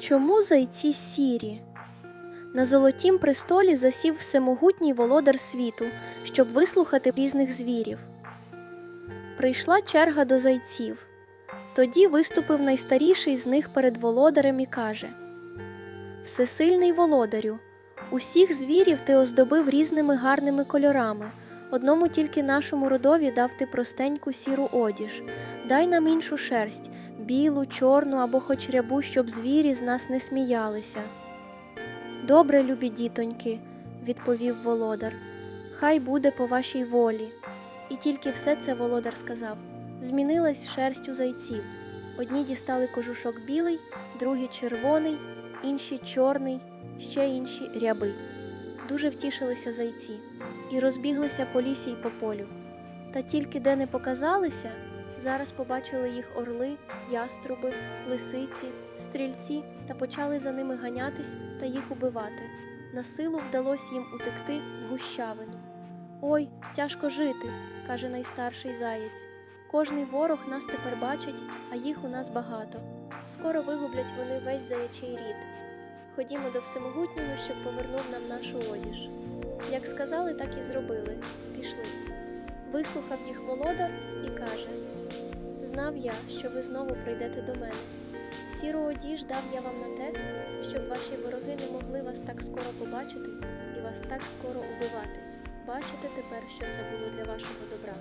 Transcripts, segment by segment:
Чому зайці сірі? На золотім престолі засів всемогутній володар світу, щоб вислухати різних звірів. Прийшла черга до зайців. Тоді виступив найстаріший з них перед володарем і каже: Всесильний володарю, усіх звірів ти оздобив різними гарними кольорами. Одному тільки нашому родові дав ти простеньку сіру одіж. Дай нам іншу шерсть, білу, чорну або хоч рябу, щоб звірі з нас не сміялися. Добре, любі дітоньки, відповів володар. Хай буде по вашій волі. І тільки все це володар сказав. Змінилась шерсть у зайців. Одні дістали кожушок білий, другі червоний, інші чорний, ще інші рябий. Дуже втішилися зайці і розбіглися по лісі й по полю. Та тільки де не показалися, зараз побачили їх орли, яструби, лисиці, стрільці та почали за ними ганятись та їх убивати. На силу вдалося їм утекти в гущавину. Ой, тяжко жити, каже найстарший заєць. Кожний ворог нас тепер бачить, а їх у нас багато. Скоро вигублять вони весь заячий рід. Ходімо до всемогутнього, щоб повернув нам нашу одіж. Як сказали, так і зробили. Пішли. Вислухав їх володар і каже: Знав я, що ви знову прийдете до мене. Сіру одіж дав я вам на те, щоб ваші вороги не могли вас так скоро побачити і вас так скоро убивати. Бачите тепер, що це було для вашого добра.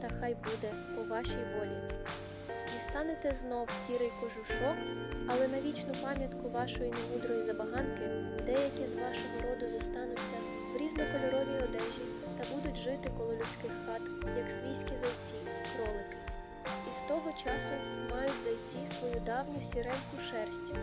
Та хай буде по вашій волі. Дістанете знов сірий кожушок, але на вічну пам'ятку вашої немудрої забаганки деякі з вашого роду зостануться в різнокольоровій одежі та будуть жити коло людських хат, як свійські зайці, кролики. З того часу мають зайці свою давню сіреньку шерсть.